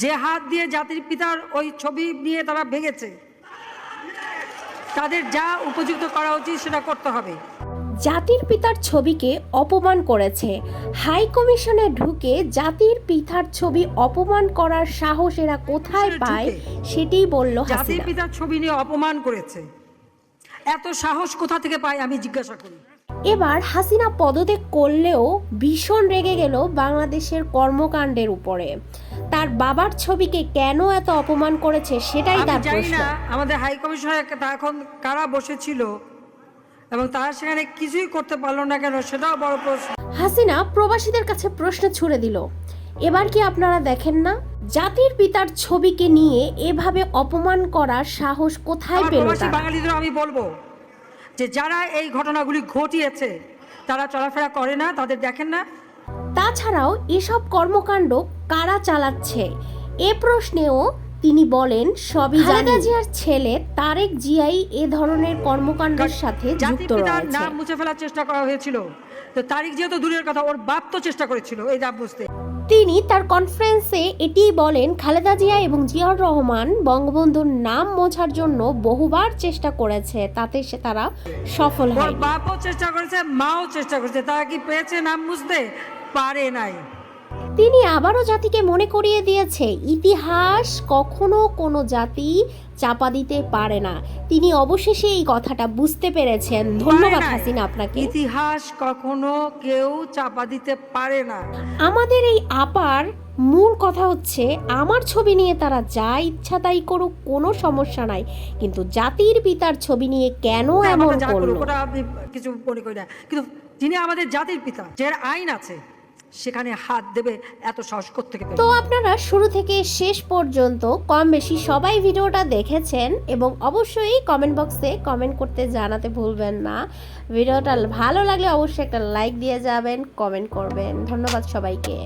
যে হাত দিয়ে জাতির পিতার ওই ছবি নিয়ে তারা ভেঙেছে তাদের যা উপযুক্ত করা উচিত সেটা করতে হবে। জাতির পিতার ছবিকে অপমান করেছে। হাই কমিশনে ঢুকে জাতির পিতার ছবি অপমান করার সাহস এরা কোথায় পায় সেটাই বলল জাতির পিতার ছবি নিয়ে অপমান করেছে। এত সাহস কোথা থেকে পায় আমি জিজ্ঞাসা করি। এবার হাসিনা পদত্যাগ করলেও ভীষণ রেগে গেল বাংলাদেশের কর্মকাণ্ডের উপরে। তার বাবার ছবিকে কেন এত অপমান করেছে সেটাই তার প্রশ্ন। আমাদের হাই কমিশনার এখন কারা বসেছিল এবং তারা সেখানে কিছুই করতে পারল না কেন সেটাও বড় প্রশ্ন। হাসিনা প্রবাসীদের কাছে প্রশ্ন ছুড়ে দিল এবার কি আপনারা দেখেন না? জাতির পিতার ছবিকে নিয়ে এভাবে অপমান করার সাহস কোথায় পেল বাঙালিদের আমি বলব যে যারা এই ঘটনাগুলি ঘটিয়েছে তারা চলাফেরা করে না তাদের দেখেন না। তাছাড়াও এসব কর্মকাণ্ড কারা চালাচ্ছে? এ প্রশ্নেও তিনি বলেন সবই খালেদা জিয়ার ছেলে তারেক জিয়াই এ ধরনের কর্মকাণ্ডের সাথে যুক্ত রয়েছে। নাম মুছে ফেলার চেষ্টা করা হয়েছিল। তো তারিখ যেহেতু দূরের কথা ওর বাপ তো চেষ্টা করেছিল এই নাম বুঝতে। তিনি তার কনফারেন্সে এটি বলেন খালেদা জিয়া এবং জিয়াউর রহমান বঙ্গবন্ধুর নাম মোছার জন্য বহুবার চেষ্টা করেছে তাতে সে তারা সফল হয় বাপও চেষ্টা করেছে মাও চেষ্টা করেছে তারা কি পেয়েছে নাম বুঝতে? পারে নাই। তিনি আবারও জাতিকে মনে করিয়ে দিয়েছে ইতিহাস কখনো কোনো জাতি চাপা দিতে পারে না। তিনি অবশেষে এই কথাটা বুঝতে পেরেছেন। ধন্যবাদ হাসিনা আপনাকে। ইতিহাস কখনো কেউ চাপা দিতে পারে না। আমাদের এই আপার মূল কথা হচ্ছে আমার ছবি নিয়ে তারা যা ইচ্ছা তাই করুক কোনো সমস্যা নাই। কিন্তু জাতির পিতার ছবি নিয়ে কেন এমন করল? কিছু মনে করি না। কিন্তু যিনি আমাদের জাতির পিতা যার আইন আছে সেখানে হাত দেবে এত সাহস থেকে তো আপনারা শুরু থেকে শেষ পর্যন্ত কম বেশি সবাই ভিডিওটা দেখেছেন এবং অবশ্যই কমেন্ট বক্সে কমেন্ট করতে জানাতে ভুলবেন না। ভিডিওটা ভালো লাগলে অবশ্যই একটা লাইক দিয়ে যাবেন কমেন্ট করবেন। ধন্যবাদ সবাইকে।